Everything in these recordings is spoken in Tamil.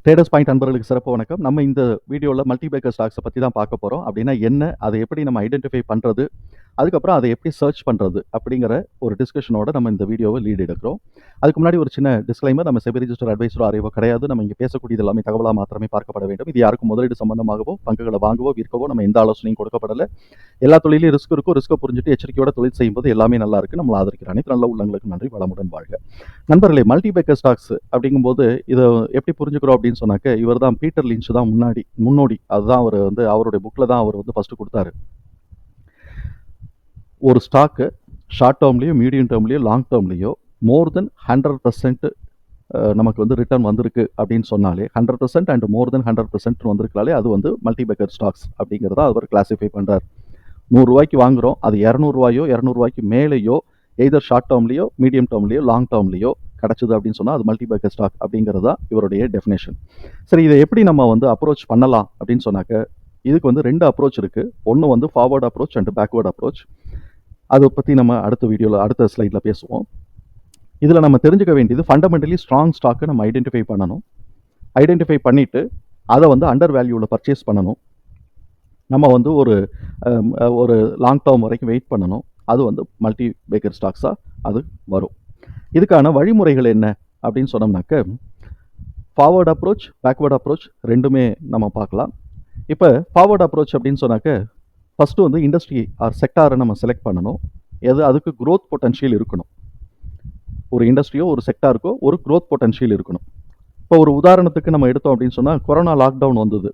ட்ரேடர்ஸ் பாயிண்ட் அன்பர்களுக்கு சிறப்பு வணக்கம். நம்ம இந்த வீடியோவில் மல்டிபேக்கர் ஸ்டாக்ஸை பற்றி தான் பார்க்க போகிறோம் அப்படின்னா என்ன அதை எப்படி நம்ம ஐடென்டிஃபை பண்ணுறது அதுக்கப்புறம் அதை எப்படி சர்ச் பண்ணுறது அப்படிங்கிற ஒரு டிஸ்கஷனோட நம்ம இந்த வீடியோவை லீட் எடுக்கிறோம். அதுக்கு முன்னாடி ஒரு சின்ன டிஸ்க்ளைமர் நம்ம செபி ரிஜிஸ்டர் அட்வைசரோ அறிவோ கிடையாது. நம்ம இங்கே பேசக்கூடியது எல்லாமே தகவலாக மாத்திரமே பார்க்கப்பட வேண்டும். இது யாருக்கும் முதலீடு சம்பந்தமாகவோ பங்குகளை வாங்கவோ விற்கவோ நம்ம எந்த ஆலோசனையும் கொடுக்கப்படலை. எல்லா தொழிலையும் ரிஸ்க் இருக்கும் ரிஸ்க்கை புரிஞ்சுட்டு எச்சரிக்கையோட தொழில் செய்யும்போது எல்லாமே நல்லா இருக்கு. நம்மளை ஆதரிக்கிற அனைத்து நல்ல உள்ளங்களுக்கு நன்றி. வளமுடன் வாழ்க. நண்பர்களே மல்டிபேக்கர் ஸ்டாக்ஸ் அப்படிங்கும்போது இதை எப்படி புரிஞ்சுக்கிறோம் அப்படின்னு சொன்னாக்க இவர் தான் பீட்டர் லிஞ்ச் தான் முன்னாடி முன்னோடி. அதுதான் அவர் வந்து அவருடைய புக்கில் தான் அவர் வந்து ஃபஸ்ட்டு கொடுத்தாரு. ஒரு ஸ்டாக்கு ஷார்ட் டேர்ம்லேயோ மீடியம் டேர்ம்லேயோ லாங் டேர்ம்லேயோ மோர் தென் ஹண்ட்ரட் பர்சன்ட் நமக்கு வந்து ரிட்டர்ன் வந்திருக்கு அப்படின்னு சொன்னாலே hundred percent and more than hundred percent வந்திருக்கலாலே அது வந்து மல்டிபேக்கர் ஸ்டாக்ஸ் அப்படிங்கிறத அவர் கிளாஸிஃபை பண்ணுறார் நூறுரூவாய்க்கு வாங்குகிறோம் அது இரநூறுவாயோ இரநூறுவாய்க்கு மேலேயோ எய்தர் ஷார்ட் டேர்ம்லேயோ மீடியம் டேர்ம்லேயோ லாங் டேர்ம்லேயோ கிடச்சிது அப்படின்னு சொன்னால் அது மல்டிபேக்கர் ஸ்டாக் அப்படிங்கிறது தான் இவருடைய டெஃபினேஷன் சரி இதை எப்படி நம்ம வந்து அப்ரோச் பண்ணலாம் அப்படின்னு சொன்னாக்க இதுக்கு வந்து ரெண்டு அப்ரோச் இருக்குது ஒன்று வந்து forward approach and backward approach அதை பற்றி நம்ம அடுத்த வீடியோவில் அடுத்த ஸ்லைடில் பேசுவோம். இதில் நம்ம தெரிஞ்சுக்க வேண்டியது ஃபண்டமெண்டலி ஸ்ட்ராங் ஸ்டாக்கை நம்ம ஐடென்டிஃபை பண்ணணும். ஐடென்டிஃபை பண்ணிவிட்டு அதை வந்து அண்டர் வேல்யூவில் பர்ச்சேஸ் பண்ணணும். நம்ம வந்து ஒரு ஒரு லாங் டேர்ம் வரைக்கும் வெயிட் பண்ணணும். அது வந்து மல்டி பேக்கர் ஸ்டாக்ஸாக அது வரும். இதுக்கான வழிமுறைகள் என்ன? அப்படின்னு சொன்னோம்னாக்க ஃபார்வர்ட் அப்ரோச் பேக்வேர்ட் அப்ரோச் ரெண்டுமே நம்ம பார்க்கலாம். இப்போ ஃபார்வர்ட் அப்ரோச் அப்படின்னு சொன்னாக்க ஃபஸ்ட்டு வந்து இண்டஸ்ட்ரி ஆர் செக்டாரை நம்ம செலக்ட் பண்ணணும். எது அதுக்கு க்ரோத் பொட்டன்ஷியல் இருக்கணும். ஒரு இண்டஸ்ட்ரியோ ஒரு செக்டாருக்கோ ஒரு க்ரோத் பொட்டன்ஷியல் இருக்கணும். இப்போ ஒரு உதாரணத்துக்கு நம்ம எடுத்தோம் அப்படின்னு சொன்னால் கொரோனா லாக்டவுன் வந்தது.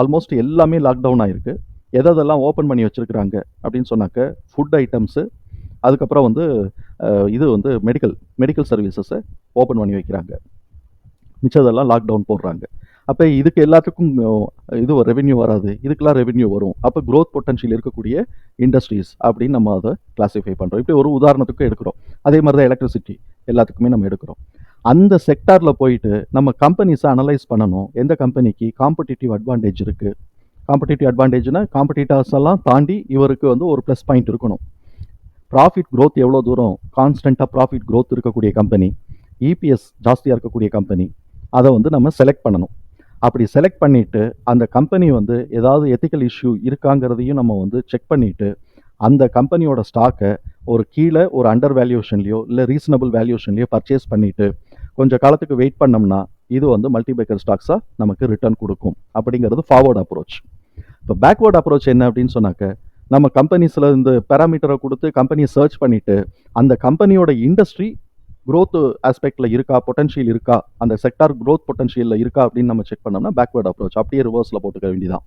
ஆல்மோஸ்ட் எல்லாமே லாக்டவுன் ஆயிருக்கு. எதெல்லாம் ஓப்பன் பண்ணி வச்சுருக்குறாங்க அப்படின்னு சொன்னாக்க ஃபுட் ஐட்டம்ஸு அதுக்கப்புறம் வந்து இது வந்து மெடிக்கல் மெடிக்கல் சர்வீசஸை ஓப்பன் பண்ணி வைக்கிறாங்க. மிச்சதெல்லாம் லாக்டவுன் போடுறாங்க. அப்போ இதுக்கு எல்லாத்துக்கும் இது ரெவென்யூ வராது. இதுக்கெல்லாம் ரெவென்யூ வரும். அப்போ க்ரோத் பொட்டன்ஷியல் இருக்கக்கூடிய இண்டஸ்ட்ரீஸ் அப்படின்னு நம்ம அதை கிளாஸிஃபை பண்ணுறோம் இப்படி ஒரு உதாரணத்துக்கு எடுக்கிறோம். அதே மாதிரி தான் எலக்ட்ரிசிட்டி எல்லாத்துக்குமே நம்ம எடுக்கிறோம். அந்த செக்டாரில் போயிட்டு நம்ம கம்பெனிஸை அனலைஸ் பண்ணணும். எந்த கம்பெனிக்கு காம்படிட்டிவ் அட்வான்டேஜ் இருக்குது காம்படிட்டிவ் அட்வான்டேஜ்னால் காம்படிட்டர்ஸ் எல்லாம் தாண்டி இவருக்கு வந்து ஒரு ப்ளஸ் பாயிண்ட் இருக்கணும். ப்ராஃபிட் க்ரோத் எவ்வளோ தூரம்? கான்ஸ்டண்ட்டாக ப்ராஃபிட் க்ரோத் இருக்கக்கூடிய கம்பெனி இபிஎஸ் ஜாஸ்தியாக இருக்கக்கூடிய கம்பெனி அதை வந்து நம்ம செலக்ட் பண்ணணும். அப்படி செலக்ட் பண்ணிவிட்டு அந்த கம்பெனி வந்து ஏதாவது எத்திக்கல் இஷ்யூ இருக்காங்கிறதையும் நம்ம வந்து செக் பண்ணிவிட்டு அந்த கம்பெனியோட ஸ்டாக்கை ஒரு கீழே ஒரு அண்டர் வேல்யூஷன்லையோ இல்லை ரீசனபிள் வேல்யூஷன்லையோ பர்ச்சேஸ் பண்ணிவிட்டு கொஞ்சம் காலத்துக்கு வெயிட் பண்ணோம்னா இது வந்து மல்டிபேக்கர் ஸ்டாக்ஸாக நமக்கு ரிட்டர்ன் கொடுக்கும். அப்படிங்கிறது ஃபார்வர்ட் அப்ரோச் இப்போ பேக்வேர்ட் அப்ரோச் என்ன அப்படின்னு சொன்னாக்க நம்ம கம்பெனிஸில் இந்த பேராமீட்டரை கொடுத்து கம்பெனியை சர்ச் பண்ணிவிட்டு அந்த கம்பெனியோட இண்டஸ்ட்ரி க்ரோத் ஆஸ்பெக்டில் இருக்கா பொட்டன்ஷியல் இருக்கா அந்த செக்டார் க்ரோத் பொட்டன்ஷியலில் இருக்கா அப்படின்னு நம்ம செக் பண்ணோம்னா பேக்வேர்ட் அப்ரோச் அப்படியே ரிவர்ஸில் போட்டுக்க வேண்டியதான்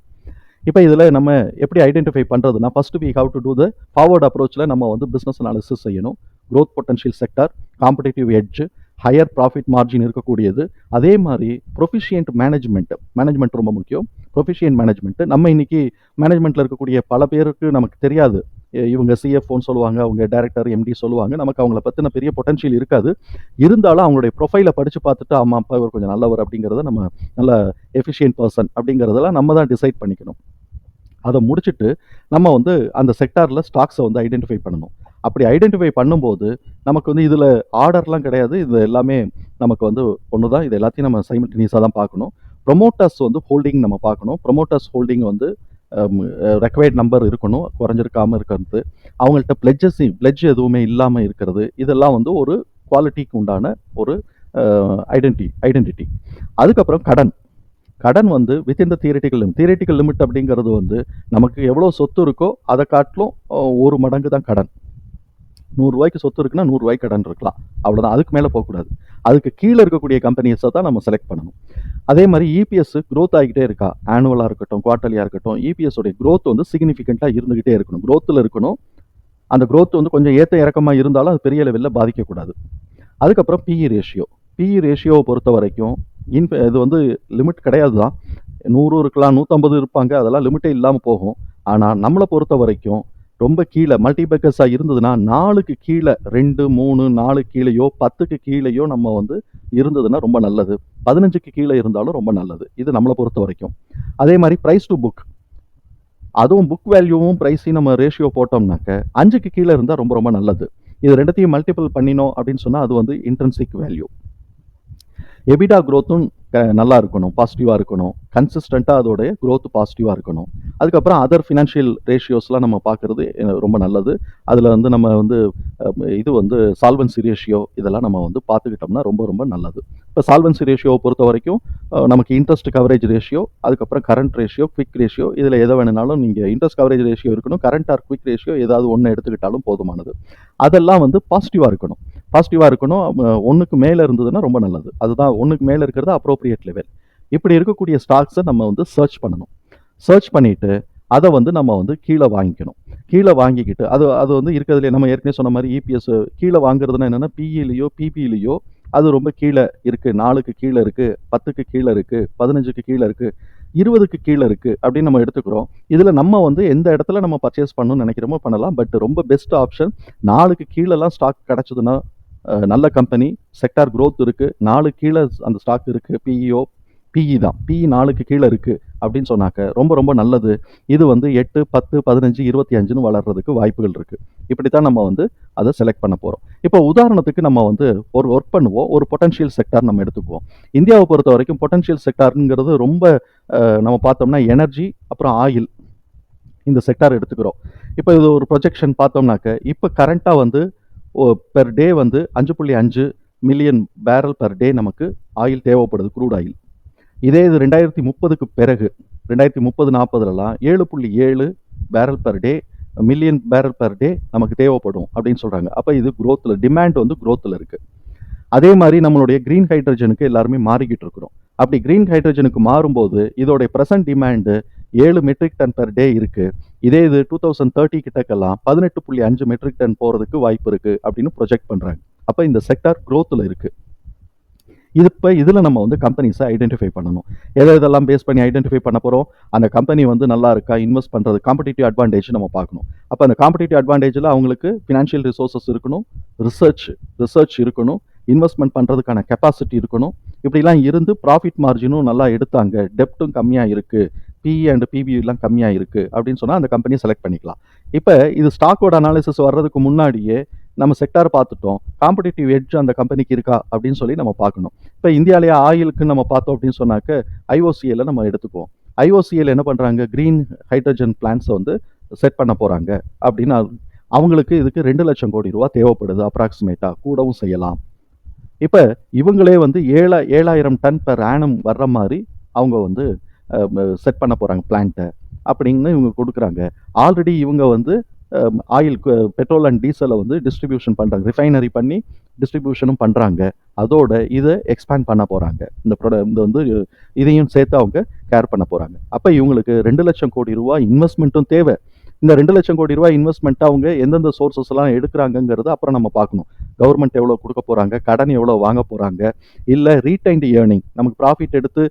இப்போ இதில் நம்ம எப்படி ஐடென்டிஃபை பண்ணுறதுனா first we have to do the forward அப்ரோச்சில் நம்ம வந்து பிஸ்னஸ் அனாலிசிஸ் செய்யணும். Growth potential sector competitive edge higher profit margin இருக்கக்கூடியது. அதே மாதிரி ப்ரொஃபிஷியன்ட் மேனேஜ்மெண்ட் மேனேஜ்மெண்ட் ரொம்ப முக்கியம். ப்ரொஃபிஷியன்ட் மேனேஜ்மெண்ட் நம்ம இன்னைக்கு மேனேஜ்மெண்ட்டில் இருக்கக்கூடிய பல பேருக்கு நமக்கு தெரியாது. இவங்க சிஎஃப்ஓன்னு சொல்லுவாங்க அவங்க டேரக்டர் எம்டி சொல்லுவாங்க. நமக்கு அவங்கள பற்றின பெரிய பொட்டன்ஷியல் இருக்காது. இருந்தாலும் அவங்களுடைய ப்ரொஃபைலை படித்து பார்த்துட்டு ஆமாம் அப்பா இவர் கொஞ்சம் நல்லவர் அப்படிங்கிறத நம்ம நல்ல எஃபிஷியன்ட் பர்சன் அப்படிங்கிறதெல்லாம் நம்ம தான் டிசைட் பண்ணிக்கணும். அதை முடிச்சுட்டு நம்ம வந்து அந்த செக்டாரில் ஸ்டாக்ஸை வந்து ஐடென்டிஃபை பண்ணணும். அப்படி ஐடென்டிஃபை பண்ணும்போது நமக்கு வந்து இதில் ஆர்டர்லாம் கிடையாது. இது எல்லாமே நமக்கு வந்து ஒன்று தான் இது எல்லாத்தையும் நம்ம சைமல்டேனியஸாக தான் பார்க்கணும். ப்ரொமோட்டர்ஸ் வந்து ஹோல்டிங் நம்ம பார்க்கணும். ப்ரொமோட்டர்ஸ் ஹோல்டிங் வந்து ரெக்வயர்ட் நம்பர் இருக்கணும். குறைஞ்சிருக்காமல் இருக்கிறது. அவங்கள்ட்ட பிளெட்ஜஸ் பிளெட்ஜ் எதுவுமே இல்லாமல் இருக்கிறது. இதெல்லாம் வந்து ஒரு குவாலிட்டிக்கு உண்டான ஒரு ஐடென்டி ஐடென்டிட்டி அதுக்கப்புறம் கடன். கடன் வந்து within the theoretical limit theoretical limit அப்படிங்கிறது வந்து நமக்கு எவ்வளோ சொத்து இருக்கோ அதை காட்டிலும் ஒரு மடங்கு தான் கடன். நூறுரூவாய்க்கு சொத்து இருக்குன்னா நூறுரூவாய்க்கு கடன் இருக்கலாம். அவ்வளோதான் அதுக்கு மேலே போகக்கூடாது. அதுக்கு கீழே இருக்கக்கூடிய கம்பெனிஸை தான் நம்ம செலக்ட் பண்ணணும். அதே மாதிரி இபிஎஸ் க்ரோத் ஆகிக்கிட்டே இருக்கா? ஆனுவலாக இருக்கட்டும் குவார்ட்டர்லியாக இருக்கட்டும் இபிஎஸ் க்ரோத் வந்து சிக்னிஃபிகண்ட்டாக இருந்துகிட்டே இருக்கணும். க்ரோத்தில் இருக்கணும். அந்த க்ரோத் வந்து கொஞ்சம் ஏற்ற இறக்கமாக இருந்தாலும் அது பெரிய லெவலில் பாதிக்கக்கூடாது. அதுக்கப்புறம் பிஇ ரேஷியோ பிஇ ரேஷியோவை பொறுத்த வரைக்கும் இன் இது வந்து லிமிட் கிடையாது தான் நூறு இருக்கலாம் நூற்றம்பது இருப்பாங்க. அதெல்லாம் லிமிட்டே இல்லாமல் போகும். ஆனால் நம்மளை பொறுத்த வரைக்கும் ரொம்ப கீழே மல்டிபேக்கர்ஸாக இருந்ததுன்னா நாலுக்கு கீழே ரெண்டு மூணு நாலு கீழேயோ பத்துக்கு கீழேயோ நம்ம வந்து இருந்ததுன்னா ரொம்ப நல்லது. பதினஞ்சுக்கு கீழே இருந்தாலும் ரொம்ப நல்லது. இது நம்மளை பொறுத்த வரைக்கும். அதே மாதிரி ப்ரைஸ் டு புக் அதுவும் புக் வேல்யூவும் ப்ரைஸையும் நம்ம ரேஷியோ போட்டோம்னாக்க அஞ்சுக்கு கீழே இருந்தால் ரொம்ப ரொம்ப நல்லது. இது ரெண்டத்தையும் மல்டிபிள் பண்ணினோம் அப்படின்னு சொன்னால் அது வந்து இன்ட்ரென்சிக் வேல்யூ எபிடா க்ரோத்தும் நல்லா இருக்கணும் பாசிட்டிவாக இருக்கணும். கன்சிஸ்டண்ட்டாக அதோடைய க்ரோத் பாசிட்டிவாக இருக்கணும். அதுக்கப்புறம் அதர் ஃபினான்ஷியல் ரேஷியோஸ்லாம் நம்ம பார்க்குறது ரொம்ப நல்லது. அதில் வந்து நம்ம வந்து இது வந்து சால்வன்சி ரேஷியோ இதெல்லாம் நம்ம வந்து பார்த்துக்கிட்டோம்னா ரொம்ப ரொம்ப நல்லது. இப்போ சால்வன்சி ரேஷியோவை பொறுத்த வரைக்கும் நமக்கு இன்ட்ரெஸ்ட் கவரேஜ் ரேஷியோ அதுக்கப்புறம் கரண்ட் ரேஷியோ குவிக் ரேஷியோ இதில் எதை வேணுனாலும் நீங்கள் இன்ட்ரெஸ்ட் கவரேஜ் ரேஷியோ இருக்கணும் கரண்ட் ஆர் குவிக் ரேஷியோ ஏதாவது ஒன்று எடுத்துக்கிட்டாலும் போதுமானது. அதெல்லாம் வந்து பாசிட்டிவாக இருக்கணும். பாசிட்டிவாக இருக்கணும். ஒன்றுக்கு மேலே இருந்ததுன்னா ரொம்ப நல்லது. அதுதான் ஒன்றுக்கு மேலே இருக்கிறது அப்ரோப்ரியேட் லெவல் இப்படி இருக்கக்கூடிய ஸ்டாக்ஸை நம்ம வந்து சர்ச் பண்ணணும். சர்ச் பண்ணிவிட்டு அதை வந்து நம்ம வந்து கீழே வாங்கிக்கணும். கீழே வாங்கிக்கிட்டு அது அது வந்து இருக்கிறதுலே நம்ம ஏற்கனவே சொன்ன மாதிரி இபிஎஸ் கீழே வாங்குறதுனா என்னென்னா பிஇலையோ பிபிலையோ அது ரொம்ப கீழே இருக்குது நாலுக்கு கீழே இருக்குது பத்துக்கு கீழே இருக்குது பதினஞ்சுக்கு கீழே இருக்குது இருபதுக்கு கீழே இருக்குது அப்படின்னு நம்ம எடுத்துக்கிறோம். இதில் நம்ம வந்து எந்த இடத்துல நம்ம பர்ச்சேஸ் பண்ணணும்னு நினைக்கிறோமோ பண்ணலாம். பட் ரொம்ப பெஸ்ட் ஆப்ஷன் நாலுக்கு கீழெல்லாம் ஸ்டாக் கிடச்சதுன்னா நல்ல கம்பெனி செக்டார் க்ரோத் இருக்குது நாலு கீழே அந்த ஸ்டாக் இருக்குது பிஇஓ பிஇ தான். பிஇ நாலுக்கு கீழே இருக்குது அப்படின்னு சொன்னாக்க ரொம்ப ரொம்ப நல்லது. இது வந்து எட்டு பத்து பதினஞ்சு இருபத்தி அஞ்சுன்னு வளர்றதுக்கு வாய்ப்புகள் இருக்குது இப்படி தான் நம்ம வந்து அதை செலக்ட் பண்ண போகிறோம் இப்போ உதாரணத்துக்கு நம்ம வந்து ஒரு ஒர்க் பண்ணுவோம். ஒரு பொட்டன்ஷியல் செக்டார் நம்ம எடுத்துக்குவோம். இந்தியாவை பொறுத்த வரைக்கும் பொட்டன்ஷியல் செக்டாருங்கிறது ரொம்ப நம்ம பார்த்தோம்னா எனர்ஜி அப்புறம் ஆயில் இந்த செக்டார் எடுத்துக்கிறோம். இப்போ இது ஒரு ப்ரொஜெக்ஷன் பார்த்தோம்னாக்க இப்போ கரண்ட்டாக வந்து பெர் டே வந்து அஞ்சு புள்ளி அஞ்சு மில்லியன் பேரல் பெர் டே நமக்கு ஆயில் தேவைப்படுது க்ரூட் ஆயில் இதே இது ரெண்டாயிரத்தி முப்பதுக்கு பிறகு ரெண்டாயிரத்தி முப்பது நாற்பதுலலாம் ஏழு புள்ளி ஏழு barrel per day million barrel per day நமக்கு தேவைப்படும் அப்படின்னு சொல்கிறாங்க அப்போ இது குரோத்தில் டிமாண்ட் வந்து குரோத்தில் இருக்குது அதே மாதிரி நம்மளுடைய க்ரீன் ஹைட்ரஜனுக்கு எல்லாருமே மாறிக்கிட்டு இருக்கிறோம். அப்படி க்ரீன் ஹைட்ரஜனுக்கு மாறும்போது இதோடைய ப்ரெசன்ட் டிமாண்டு ஏழு மெட்ரிக் டன் பெர் டே இருக்கு. இதே இது டூ தௌசண்ட் தேர்ட்டி கிட்டக்கெல்லாம் பதினெட்டு புள்ளி அஞ்சு மெட்ரிக் டன் போகிறதுக்கு வாய்ப்பு இருக்கு அப்படின்னு ப்ரொஜெக்ட் பண்ணுறாங்க அப்போ இந்த செக்டார் க்ரோத்தில் இருக்கு. இது இப்போ இதில் நம்ம வந்து கம்பெனிஸை ஐடென்டிஃபை பண்ணணும். எதை இதெல்லாம் பேஸ் பண்ணி ஐடென்டிஃபை பண்ண போகிறோம் அந்த கம்பெனி வந்து நல்லா இருக்கா? இன்வெஸ்ட் பண்ணுறது காம்படிட்டிவ் அட்வான்டேஜ் நம்ம பார்க்கணும். அப்போ அந்த காம்படிட்டிவ் அட்வான்டேஜில் அவங்களுக்கு ஃபினான்ஷியல் ரிசோர்ஸஸ் இருக்கணும். ரிசர்ச் ரிசர்ச் இருக்கணும். இன்வெஸ்ட்மெண்ட் பண்ணுறதுக்கான கெப்பாசிட்டி இருக்கணும். இப்படிலாம் இருந்து ப்ராஃபிட் மார்ஜினும் நல்லா எடுத்தாங்க. டெப்ட்டும் கம்மியாக இருக்குது பிஇ அண்ட் பிபி கம்மியாக இருக்குது அப்படின்னு சொன்னால் அந்த கம்பெனியை செலக்ட் பண்ணிக்கலாம். இப்போ இது ஸ்டாக்கோட அனாலிசிஸ் வர்றதுக்கு முன்னாடியே நம்ம செக்டார் பார்த்துட்டோம். காம்படிட்டிவ் எட்ஜ் அந்த கம்பெனிக்கு இருக்கா அப்படின்னு சொல்லி நம்ம பார்க்கணும். இப்போ இந்தியாவிலேயே ஆயிலுக்கு நம்ம பார்த்தோம் அப்படின்னு சொன்னாக்க ஐஓசிஎல்ல நம்ம எடுத்துக்குவோம். ஐஓசிஎல் என்ன பண்ணுறாங்க க்ரீன் ஹைட்ரஜன் பிளான்ஸை வந்து செட் பண்ண போகிறாங்க அப்படின்னு அவங்களுக்கு இதுக்கு ரெண்டு லட்சம் கோடி ரூபா தேவைப்படுது அப்ராக்சிமேட்டாக கூடவும் செய்யலாம். இப்போ இவங்களே வந்து ஏழா ஏழாயிரம் டன் பெர் ஆனம் வர்ற மாதிரி அவங்க வந்து செட் பண்ண போகிறாங்க பிளான்ட்டை அப்படின்னு இவங்க கொடுக்குறாங்க. ஆல்ரெடி இவங்க வந்து ஆயில் பெட்ரோல் அண்ட் டீசலை வந்து டிஸ்ட்ரிபியூஷன் பண்ணுறாங்க ரிஃபைனரி பண்ணி டிஸ்ட்ரிபியூஷனும் பண்ணுறாங்க அதோட இதை எக்ஸ்பேண்ட் பண்ண போகிறாங்க இந்த ப்ரொட இந்த வந்து இதையும் சேர்த்து அவங்க கேர் பண்ண போகிறாங்க அப்போ இவங்களுக்கு ரெண்டு லட்சம் கோடி ரூபா இன்வெஸ்ட்மெண்ட்டும் தேவை. இந்த ரெண்டு லட்சம் கோடி ரூபாய் இன்வெஸ்ட்மெண்ட் அவங்க எந்தெந்த சோர்சஸ் எல்லாம் எடுக்கிறாங்கங்கிறது அப்புறம் நம்ம பார்க்கணும். கவர்மெண்ட் எவ்வளோ கொடுக்க போகிறாங்க கடன் எவ்வளோ வாங்க போகிறாங்க இல்லை ரீடைன்டு ஏர்னிங் நமக்கு ப்ராஃபிட் எடுத்து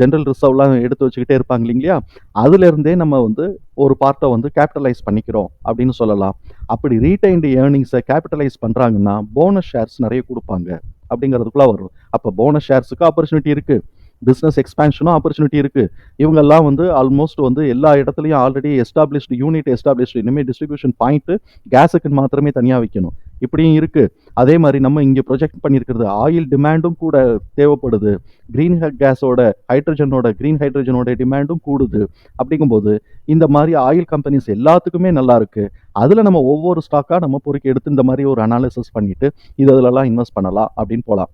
ஜென்ரல் ரிசர்வ்லாம் எடுத்து வச்சுக்கிட்டே இருப்பாங்க இல்லைங்களா? அதுலேருந்தே நம்ம வந்து ஒரு பார்ட்டை வந்து கேபிட்டலைஸ் பண்ணிக்கிறோம் அப்படின்னு சொல்லலாம். அப்படி ரீடைன்டு ஏர்னிங்ஸை கேபிட்டலைஸ் பண்ணுறாங்கன்னா போனஸ் ஷேர்ஸ் நிறைய கொடுப்பாங்க அப்படிங்கிறதுக்குள்ள வரும். அப்போ போனஸ் ஷேர்ஸுக்கு ஆப்பர்ச்சுனிட்டி இருக்குது பிஸ்னஸ் எக்ஸ்பேன்ஷனும் ஆப்பர்ச்சுனிட்டி இருக்குது இவங்கெல்லாம் வந்து ஆல்மோஸ்ட் வந்து எல்லா இடத்துலையும் ஆல்ரெடி எஸ்டாப்ளிஷ்டு யூனிட் எஸ்டாப்ளிஷ்டு இனிமேல் டிஸ்ட்ரிபியூஷன் பாயிண்ட்டு கேஸுக்கு மாத்திரமே தனியாக வைக்கணும். இப்படியும் இருக்குது அதே மாதிரி நம்ம இங்கே ப்ரொஜெக்ட் பண்ணியிருக்கிறது ஆயில் டிமாண்டும் கூட தேவைப்படுது. க்ரீன் கேஸோட ஹைட்ரஜனோட க்ரீன் ஹைட்ரஜனோட டிமாண்டும் கூடுது. அப்படிங்கும்போது இந்த மாதிரி ஆயில் கம்பெனிஸ் எல்லாத்துக்குமே நல்லா இருக்குது அதில் நம்ம ஒவ்வொரு ஸ்டாக்காக நம்ம பொறுக்கி எடுத்து இந்த மாதிரி ஒரு அனாலிசிஸ் பண்ணிட்டு இது அதிலலாம் இன்வெஸ்ட் பண்ணலாம் அப்படின்னு போகலாம்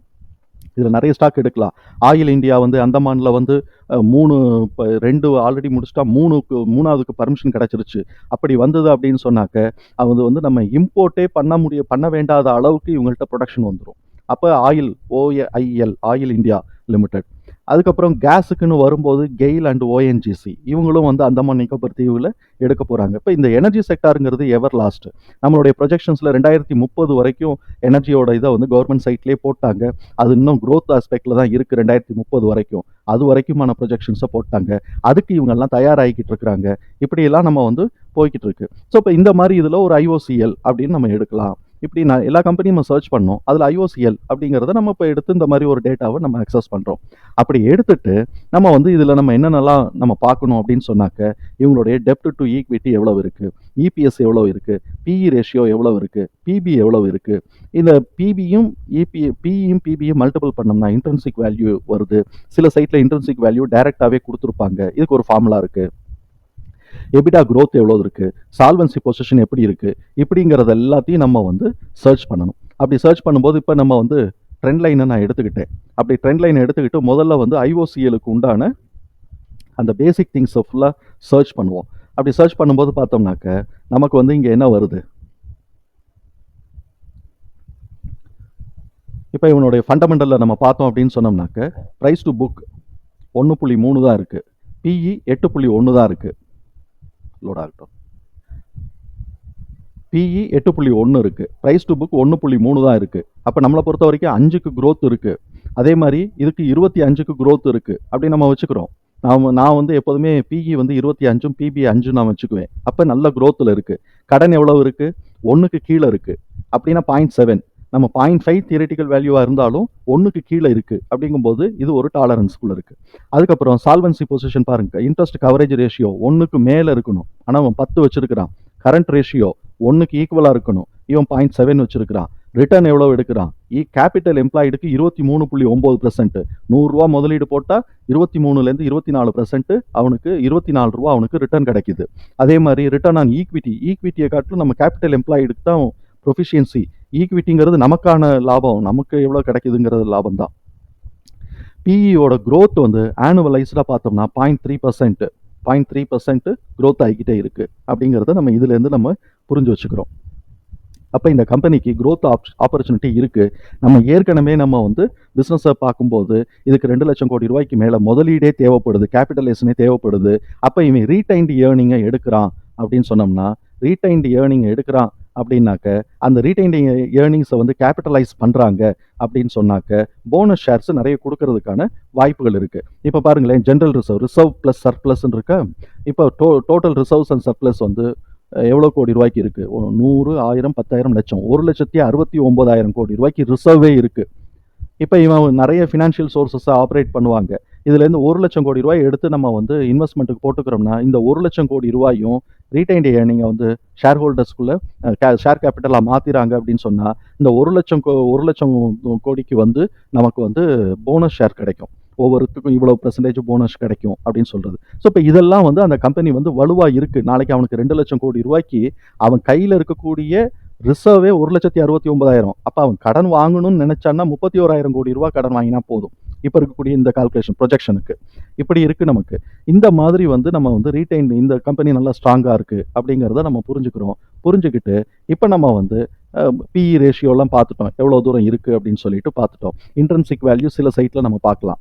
இதில் நிறைய ஸ்டாக் எடுக்கலாம். ஆயில் இந்தியா வந்து அந்தமானில் வந்து மூணு இப்போ ரெண்டு ஆல்ரெடி முடிச்சிட்டா மூணுக்கு மூணாவதுக்கு பர்மிஷன் கிடச்சிருச்சு. அப்படி வந்தது அப்படின்னு சொன்னாக்க அது வந்து நம்ம இம்போர்ட்டே பண்ண முடிய பண்ண வேண்டாத அளவுக்கு இவங்கள்ட்ட ப்ரொடக்ஷன் வந்துடும் அப்போ oil OIL Oil India Limited அதுக்கப்புறம் கேஸுக்குன்னு வரும்போது கெயில் அண்ட் ஓஎன்ஜிசி இவங்களும் வந்து அந்தமான் நிக்கோபர் தீவில் எடுக்க போகிறாங்க இப்போ இந்த எனர்ஜி செக்டாருங்கிறது எவர் லாஸ்ட்? நம்மளுடைய ப்ரொஜெக்ஷன்ஸில் ரெண்டாயிரத்தி முப்பது வரைக்கும் எனர்ஜியோட இதை வந்து கவர்மெண்ட் சைட்லேயே போட்டாங்க. அது இன்னும் க்ரோத் ஆஸ்பெக்டில் தான் இருக்குது ரெண்டாயிரத்தி முப்பது வரைக்கும். அது வரைக்குமான ப்ரொஜெக்ஷன்ஸை போட்டாங்க. அதுக்கு இவங்கெல்லாம் தயாராகிக்கிட்டு இருக்கிறாங்க. இப்படியெல்லாம் நம்ம வந்து போய்கிட்டு இருக்கு. ஸோ இப்போ இந்த மாதிரி இதில் ஒரு ஐஓசிஎல் அப்படின்னு நம்ம எடுக்கலாம். இப்படி நான் எல்லா கம்பெனியும் நம்ம சர்ச் பண்ணோம். அதில் ஐஓசிஎல் அப்படிங்கிறத நம்ம இப்போ எடுத்து இந்த மாதிரி ஒரு டேட்டாவை நம்ம அக்சஸ் பண்ணுறோம் அப்படி எடுத்துட்டு நம்ம வந்து இதில் நம்ம என்னென்னலாம் நம்ம பார்க்கணும் அப்படின்னு சொன்னாக்க இவங்களுடைய டெப்ட் டு ஈக்விட்டி எவ்வளோ இருக்குது இபிஎஸ் எவ்வளோ இருக்குது பிஇ ரேஷியோ எவ்வளோ இருக்குது பிபி எவ்வளோ இருக்குது இந்த பிபியும் இபி பிஇயும் பிபியும் மல்டிபிள் பண்ணோம்னா இன்ட்ரென்சிக் வேல்யூ வருது. சில சைட்டில் இன்ட்ரென்சிக் வேல்யூ டைரெக்டாகவே கொடுத்துருப்பாங்க. இதுக்கு ஒரு ஃபார்முலா இருக்குது எபிடா க்ரோத் எவ்வளோ இருக்குது சால்வன்சி பொசிஷன் எப்படி இருக்குது இப்படிங்கிறது எல்லாத்தையும் நம்ம வந்து சர்ச் பண்ணணும். அப்படி சர்ச் பண்ணும்போது இப்போ நம்ம வந்து ட்ரெண்ட் லைனை நான் எடுத்துக்கிட்டேன். அப்படி ட்ரெண்ட் லைனை எடுத்துக்கிட்டு முதல்ல வந்து ஐஓசிஎலுக்கு உண்டான அந்த பேசிக் திங்ஸை ஃபுல்லாக சர்ச் பண்ணுவோம். அப்படி சர்ச் பண்ணும்போது பார்த்தோம்னாக்க நமக்கு வந்து இங்கே என்ன வருது? இப்போ இவனுடைய ஃபண்டமெண்டலில் நம்ம பார்த்தோம் அப்படின்னு சொன்னோம்னாக்க ப்ரைஸ் டு புக் ஒன்று புள்ளி மூணு தான் இருக்குது பிஇ எட்டு புள்ளி ஒன்று தான் இருக்குது லோட் ஆகட்டும். பிஇ எட்டு புள்ளி ஒன்று இருக்குது ப்ரைஸ் டு புக் ஒன்று புள்ளி மூணு தான் இருக்குது அப்போ நம்மளை பொறுத்த வரைக்கும் அஞ்சுக்கு க்ரோத் இருக்குது அதே மாதிரி இதுக்கு இருபத்தி அஞ்சுக்கு க்ரோத் இருக்குது அப்படி நம்ம வச்சுக்கிறோம். நாம் நான் வந்து எப்போதுமே பிஇ வந்து இருபத்தி அஞ்சும் பிபி அஞ்சும் நான் வச்சுக்குவேன். அப்போ நல்ல க்ரோத்தில் இருக்குது கடன் எவ்வளவு இருக்குது ஒன்றுக்கு கீழே இருக்குது அப்படின்னா பாயிண்ட் செவன் நம்ம பாயிண்ட் ஃபைவ் தியரிட்டிக்கல் வேல்யூவாக இருந்தாலும் ஒன்றுக்கு கீழே இருக்குது அப்படிங்கும்போது இது ஒரு டாலரன்ஸ்குள்ளே இருக்குது அதுக்கப்புறம் சால்வன்சி பொசிஷன் பாருங்க. இன்ட்ரெஸ்ட் கவரேஜ் ரேஷியோ ஒன்றுக்கு மேலே இருக்கணும். ஆனால் அவன் பத்து வச்சுருக்கிறான். கரண்ட் ரேஷியோ ஒன்றுக்கு ஈக்குவலாக இருக்கணும். இவன் பாயிண்ட் செவன் வச்சுருக்கிறான். ரிட்டர்ன் எவ்வளோ எடுக்கிறான்? இ கேபிட்டல் எம்ப்ளாய்டுக்கு இருபத்தி மூணு புள்ளி ஒம்பது பர்சன்ட் நூறுரூவா முதலீடு போட்டால் இருபத்தி மூணுலேருந்து இருபத்தி நாலு பர்சன்ட் அவனுக்கு இருபத்தி நாலு ரூபா அவனுக்கு ரிட்டர்ன் கிடைக்குது. அதே மாதிரி ரிட்டர்ன் ஆன் ஈக்விட்டி ஈக்விட்டியை காட்டிலும் நம்ம கேபிட்டல் எம்ப்ளாய்டுக்கு தான் ப்ரொஃபிஷியன்சி ஈக்விட்டிங்கிறது நமக்கான லாபம் நமக்கு எவ்வளோ கிடைக்குதுங்கிறது லாபம் தான் பிஇயோட க்ரோத் வந்து ஆனுவலைஸ்டாக பார்த்தோம்னா point three percent point three percent growth ஆகிக்கிட்டே இருக்குது அப்படிங்கிறத நம்ம இதுலேருந்து நம்ம புரிஞ்சு வச்சுக்கிறோம். அப்போ இந்த கம்பெனிக்கு க்ரோத் ஆப் ஆப்பர்ச்சுனிட்டி இருக்குது நம்ம ஏற்கனவே நம்ம வந்து பிஸ்னஸை பார்க்கும்போது இதுக்கு ரெண்டு லட்சம் கோடி ரூபாய்க்கு மேலே முதலீடே தேவைப்படுது கேபிட்டலைசனே தேவைப்படுது. அப்போ இவன் ரீடைன்டு ஏர்னிங்கை எடுக்கிறான் அப்படின்னு சொன்னோம்னா ரீடைன்டு ஏர்னிங் எடுக்கிறான் அப்படின்னாக்க அந்த ரீட்டைனிங் ஏர்னிங்ஸை வந்து கேபிட்டலைஸ் பண்ணுறாங்க அப்படின்னு சொன்னாக்க போனஸ் ஷேர்ஸ் நிறைய கொடுக்கறதுக்கான வாய்ப்புகள் இருக்குது இப்போ பாருங்களேன் ஜென்ரல் ரிசர்வ் ரிசர்வ் ப்ளஸ் சர்ப்ளஸ்ன்னு இருக்கா? இப்போ to total reserves and surplus வந்து எவ்வளோ கோடி ரூபாய்க்கு இருக்குது நூறு ஆயிரம் பத்தாயிரம் லட்சம். ஒரு லட்சத்தி அறுபத்தி ஒம்பதாயிரம் கோடி ரூபாய்க்கு ரிசர்வே இருக்குது இப்போ இவன் நிறைய ஃபினான்ஷியல் சோர்சஸை ஆப்ரேட் பண்ணுவாங்க. இதுலேருந்து ஒரு லட்சம் கோடி ரூபாய் எடுத்து நம்ம வந்து இன்வெஸ்ட்மெண்ட்டுக்கு போட்டுக்கிறோம்னா இந்த ஒரு லட்சம் கோடி ரூபாயும் ரீடைன்டு ஏர்னிங்கை வந்து ஷேர் ஹோல்டர்ஸ்குள்ளே ஷேர் கேபிட்டலாக மாற்றிறாங்க அப்படின்னு சொன்னால் இந்த ஒரு லட்சம் கோ ஒரு லட்சம் கோடிக்கு வந்து நமக்கு வந்து போனஸ் ஷேர் கிடைக்கும். ஒவ்வொருத்துக்கும் இவ்வளோ பர்சன்டேஜ் போனஸ் கிடைக்கும் அப்படின்னு சொல்கிறது ஸோ இப்போ இதெல்லாம் வந்து அந்த கம்பெனி வந்து வலுவாக இருக்குது நாளைக்கு அவனுக்கு ரெண்டு லட்சம் கோடி ரூபாய்க்கு அவன் கையில் இருக்கக்கூடிய ரிசர்வே ஒரு லட்சத்தி அறுபத்தி ஒன்பதாயிரம். அப்போ அவன் கடன் வாங்கணும்னு நினச்சான்னா முப்பத்தி ஓராயிரம் கோடி ரூபா கடன் வாங்கினா போதும். இப்போ இருக்கக்கூடிய இந்த கால்குலேஷன் ப்ரொஜெக்ஷனுக்கு இப்படி இருக்குது நமக்கு. இந்த மாதிரி வந்து நம்ம வந்து ரீடைன் இந்த கம்பெனி நல்லா ஸ்ட்ராங்காக இருக்குது அப்படிங்கிறத நம்ம புரிஞ்சுக்கிறோம். புரிஞ்சுக்கிட்டு இப்போ நம்ம வந்து பிஇ ரேஷியோலாம் பார்த்துட்டோம். எவ்வளோ தூரம் இருக்குது அப்படின்னு சொல்லிட்டு பார்த்துட்டோம். இன்ட்ரன்சிக் வேல்யூ சில சைட்டில் நம்ம பார்க்கலாம்.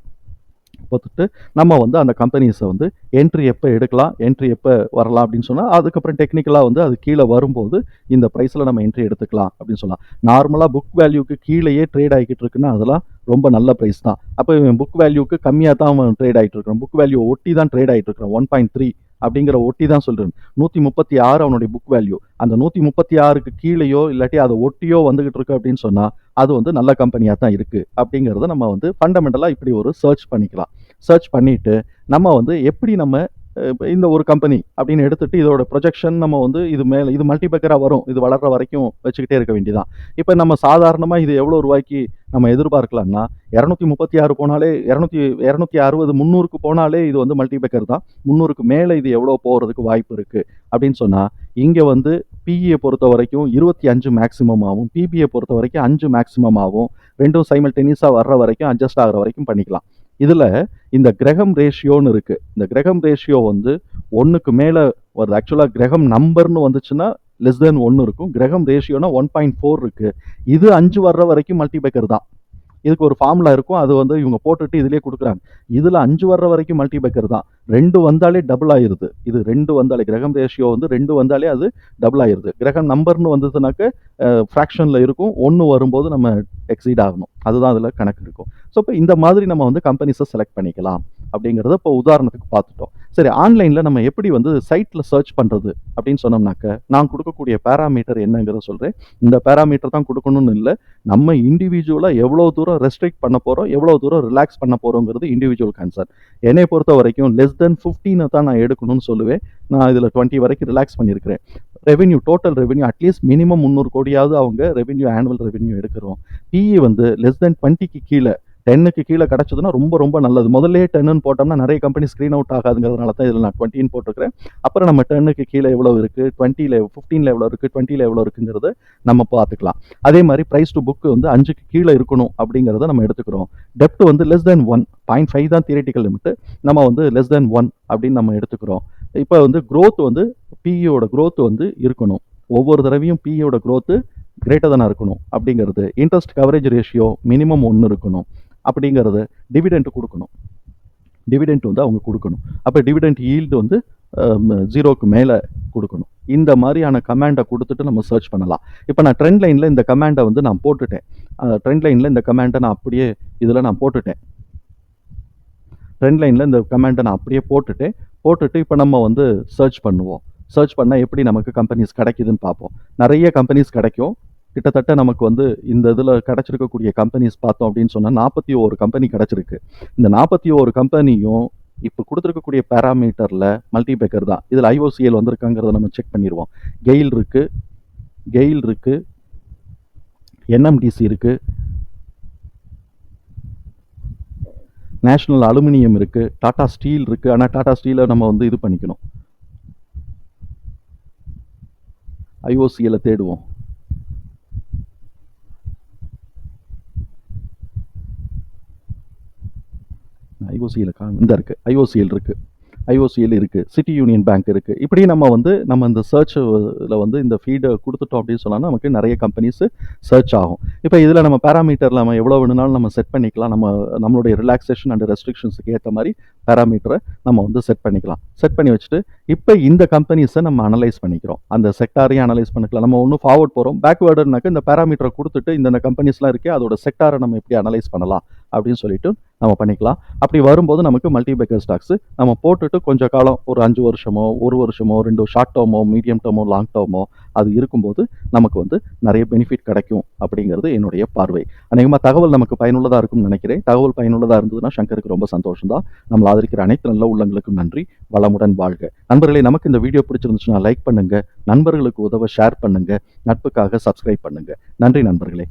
பார்த்துட்டு நம்ம வந்து அந்த கம்பெனிஸை வந்து என்ட்ரி எப்போ எடுக்கலாம் என்ட்ரி எப்போ வரலாம் அப்படின்னு சொன்னால் அதுக்கப்புறம் டெக்னிக்கலாக வந்து அது கீழே வரும்போது இந்த ப்ரைஸில் நம்ம என்ட்ரி எடுத்துக்கலாம் அப்படின்னு சொல்லலாம். நார்மலாக புக் வேல்யூக்கு கீழேயே ட்ரேட் ஆகிக்கிட்டு இருக்குன்னா அதெல்லாம் ரொம்ப நல்ல ப்ரைஸ் தான். அப்போ இவன் புக் வேல்யூக்கு கம்மியாக தான் அவன் ட்ரேட் ஆகிட்டு இருக்கிறான். புக் வேல்யூ ஒட்டி தான் ட்ரேட் ஆகிட்டு இருக்கிறான். ஒன் பாயிண்ட் த்ரீ அப்படிங்கிற ஒட்டி தான் சொல்கிறேன் நூற்றி முப்பத்தி ஆறு அவனுடைய புக் வேல்யூ அந்த நூற்றி முப்பத்தி ஆறுக்கு கீழேயோ இல்லாட்டி அதை ஒட்டியோ வந்துகிட்டு இருக்கு அப்படின்னு சொன்னால் அது வந்து நல்ல கம்பெனியாக தான் இருக்குது அப்படிங்கிறத நம்ம வந்து ஃபண்டமெண்டலாக இப்படி ஒரு சர்ச் பண்ணிக்கலாம். சர்ச் பண்ணிவிட்டு நம்ம வந்து எப்படி நம்ம இந்த ஒரு கம்பெனி அப்படின்னு எடுத்துட்டு இதோட ப்ரொஜெக்ஷன் நம்ம வந்து இது மேலே இது மல்டிபேக்கராக வரும். இது வளர்கிற வரைக்கும் வச்சுக்கிட்டே இருக்க வேண்டியதான் இப்போ நம்ம சாதாரணமாக இது எவ்வளோ ரூபாய்க்கு நம்ம எதிர்பார்க்கலாம்னா இரநூத்தி முப்பத்தி ஆறு போனாலே இரநூத்தி இரநூத்தி அறுபது முந்நூறுக்கு போனாலே இது வந்து மல்டிபேக்கர் தான். முந்நூறுக்கு மேலே இது எவ்வளோ போகிறதுக்கு வாய்ப்பு இருக்குது அப்படின்னு சொன்னால் இங்கே வந்து பிஇயை பொறுத்த வரைக்கும் இருபத்தி அஞ்சு மேக்ஸிமம் ஆகும். பிபியை பொறுத்த வரைக்கும் அஞ்சு மேக்ஸிமம் ஆகும். ரெண்டும் சைமல்டேனியஸாக வர்ற வரைக்கும் அட்ஜஸ்ட் ஆகிற வரைக்கும் பண்ணிக்கலாம். இதில் இந்த கிரகம் ரேஷியோன்னு இருக்குது இந்த கிரகம் ரேஷியோ வந்து ஒன்றுக்கு மேலே வருது. ஆக்சுவலாக கிரகம் நம்பர்னு வந்துச்சுன்னா லெஸ் தென் ஒன்று இருக்கும். கிரகம் ரேஷியோனா ஒன் பாயிண்ட் ஃபோர் இருக்குது இது அஞ்சு வர்ற வரைக்கும் மல்டிபேக்கர் தான். இதுக்கு ஒரு ஃபார்முலா இருக்கும். அது வந்து இவங்க போட்டுட்டு இதுலேயே கொடுக்குறாங்க. இதில் அஞ்சு வர்ற வரைக்கும் மல்டிபேக்கர் தான். ரெண்டு வந்தாலே டபுள் ஆயிருது. இது ரெண்டு வந்தாலே கிரகம் ரேஷியோ வந்து ரெண்டு வந்தாலே அது டபுள் ஆயிருது. கிரகம் நம்பர்னு வந்ததுனாக்க ஃப்ராக்ஷனில் இருக்கும். ஒன்று வரும்போது நம்ம எக்ஸீட் ஆகணும். அதுதான் அதில் கணக்கு இருக்கும். ஸோ இப்போ இந்த மாதிரி நம்ம வந்து கம்பெனிஸை செலக்ட் பண்ணிக்கலாம். அப்படிங்கிறத இப்போ உதாரணத்துக்கு பார்த்துட்டோம். சரி ஆன்லைனில் நம்ம எப்படி வந்து சைட்டில் சர்ச் பண்ணுறது அப்படின்னு சொன்னோம்னாக்க நான் கொடுக்கக்கூடிய பேராமீட்டர் என்னங்கிறத சொல்கிறேன் இந்த பேராமீட்டர் தான் கொடுக்கணும்னு இல்லை. நம்ம இண்டிவிஜுவலாக எவ்வளோ தூரம் ரெஸ்ட்ரிக்ட் பண்ண போகிறோம் எவ்வளோ தூரம் ரிலாக்ஸ் பண்ண போகிறோங்கிறது இண்டிவிஜுவல் கன்சர்ன் என்னை பொறுத்த வரைக்கும் லெஸ் தென் ஃபிஃப்டீனை தான் நான் எடுக்கணும்னு சொல்லுவேன். நான் இதில் டுவெண்ட்டி வரைக்கும் ரிலாக்ஸ் பண்ணியிருக்கிறேன். Revenue total revenue at least minimum கோடியாவது அவங்க ரெவென்யூ ஆனுவல் ரெவென்யூ எடுக்கிறோம். பிஇ வந்து லெஸ் தென் டுவெண்ட்டிக்கு கீழே டென்னுக்கு கீழே கிடச்சதுன்னா ரொம்ப ரொம்ப நல்லது. முதல்ல டென்னு போட்டோம்னா நிறைய கம்பெனி ஸ்க்ரீன் அவுட் ஆகாதுங்கிறதுனால தான் இதில் நான் டுவெண்ட்டின்னு போட்டிருக்கிறேன். அப்புறம் நம்ம டென்னுக்கு கீழே எவ்வளோ இருக்குது டுவெண்ட்டியில் ஃபிஃப்டீனில் எவ்வளோ இருக்குது டுவெண்ட்டியில் எவ்வளோ இருக்குங்கிறத நம்ம பார்த்துக்கலாம். அதே மாதிரி ப்ரைஸ் டு புக்கு வந்து அஞ்சுக்கு கீழே இருக்கணும் அப்படிங்கிறத நம்ம எடுத்துக்கிறோம். டெப்ட் வந்து less than one point five தான் தியரட்டிக்கல் லிமிட்டு நம்ம வந்து லெஸ் தென் ஒன் அப்படின்னு நம்ம எடுத்துக்கிறோம். இப்போ வந்து க்ரோத் வந்து பிஇயோட க்ரோத் வந்து இருக்கணும். ஒவ்வொரு தடவையும் பிஇயோட க்ரோத்து கிரேட்டர் தானே இருக்கணும் அப்படிங்கிறது. இன்ட்ரெஸ்ட் கவரேஜ் ரேஷியோ மினிமம் ஒன்று இருக்கணும். அப்படிங்கிறது டிவிடெண்ட் கொடுக்கணும். டிவிடெண்ட் வந்து அவங்க கொடுக்கணும். அப்போ டிவிடெண்ட் ஈல்டு வந்து ஜீரோக்கு மேலே கொடுக்கணும். இந்த மாதிரியான கமாண்டை கொடுத்துட்டு நம்ம சர்ச் பண்ணலாம். இப்போ நான் ட்ரெண்ட் லைனில் இந்த கமாண்டை வந்து நான் போட்டுட்டேன். ட்ரெண்ட் லைனில் இந்த கமாண்டை நான் அப்படியே இதில் நான் போட்டுட்டேன். ட்ரெண்ட் லைனில் இந்த கமாண்டை நான் அப்படியே போட்டுட்டு போட்டுட்டு இப்போ நம்ம வந்து சர்ச் பண்ணுவோம். சர்ச் பண்ணால் எப்படி நமக்கு கம்பெனிஸ் கிடைக்குதுன்னு பார்ப்போம். நிறைய கம்பெனிஸ் கிடைக்கும். கிட்டத்தட்ட நமக்கு வந்து இந்த இதில் கிடச்சிருக்கக்கூடிய கம்பெனிஸ் பார்த்தோம் அப்படின்னு சொன்னால் நாற்பத்தி ஒரு கம்பெனி கிடச்சிருக்கு. இந்த நாற்பத்தி ஒரு கம்பெனியும் இப்போ கொடுத்துருக்கக்கூடிய பேராமீட்டரில் மல்டிபேக்கர் தான். இதில் ஐஓசிஎல் வந்திருக்காங்கிறத நம்ம செக் பண்ணிடுவோம். கெயில் இருக்குது கெயில் இருக்குது என்எம்டிசி இருக்குது நேஷ்னல் அலுமினியம் இருக்குது டாடா ஸ்டீல் இருக்குது ஆனால் டாடா ஸ்டீலை நம்ம வந்து இது பண்ணிக்கணும். ஐஓசிஎலை தேடுவோம். ஐஓசியில் இந்த இருக்குது ஐஓசிஎல் இருக்குது ஐஓசிஎல் இருக்குது சிட்டி யூனியன் பேங்க் இருக்குது இப்படி நம்ம வந்து நம்ம இந்த சர்ச்சில் வந்து இந்த ஃபீடை கொடுத்துட்டோம் அப்படின்னு சொன்னால் நமக்கு நிறைய கம்பெனிஸு சர்ச் ஆகும். இப்போ இதில் நம்ம பேராமீட்டரில் நம்ம எவ்வளோ வேணுனாலும் நம்ம செட் பண்ணிக்கலாம். நம்ம நம்மளுடைய ரிலாக்ஸேஷன் அண்ட் ரெஸ்ட்ரிக்ஷன்ஸுக்கு ஏற்ற மாதிரி பேராமீட்டரை நம்ம வந்து செட் பண்ணிக்கலாம். செட் பண்ணி வச்சுட்டு இப்போ இந்த கம்பெனிஸை நம்ம அனலைஸ் பண்ணிக்கிறோம். அந்த செக்டாரையும் அனலைஸ் பண்ணிக்கலாம். நம்ம ஒன்றும் ஃபார்வர்ட் போகிறோம் பேக்வேர்டுனாக்க இந்த பேராமீட்டரை கொடுத்துட்டு இந்த கம்பெனிஸ்லாம் இருக்கே அதோட செக்டாரை நம்ம எப்படி அனலைஸ் பண்ணலாம்? அப்படின்னு சொல்லிட்டு நம்ம பண்ணிக்கலாம். அப்படி வரும்போது நமக்கு மல்டிபேக்கர் ஸ்டாக்ஸ் நம்ம போட்டுட்டு கொஞ்சம் காலம் ஒரு அஞ்சு வருஷமோ ஒரு வருஷமோ ரெண்டு ஷார்ட் டேர்மோ மீடியம் டேர்மோ லாங் டேர்மோ அது இருக்கும்போது நமக்கு வந்து நிறைய பெனிஃபிட் கிடைக்கும் அப்படிங்கிறது என்னுடைய பார்வை. அநேகமாக தகவல் நமக்கு பயனுள்ளதாக இருக்கும்னு நினைக்கிறேன். தகவல் பயனுள்ளதாக இருந்ததுன்னா சங்கருக்கு ரொம்ப சந்தோஷம் தான் நம்மளை ஆதரிக்கிற அனைத்து நல்ல உள்ளங்களுக்கும் நன்றி. வளமுடன் வாழ்க. நண்பர்களே நமக்கு இந்த வீடியோ பிடிச்சிருந்துச்சுன்னா லைக் பண்ணுங்கள் நண்பர்களுக்கு உதவ ஷேர் பண்ணுங்கள் நட்புக்காக சப்ஸ்கிரைப் பண்ணுங்கள் நன்றி நண்பர்களே.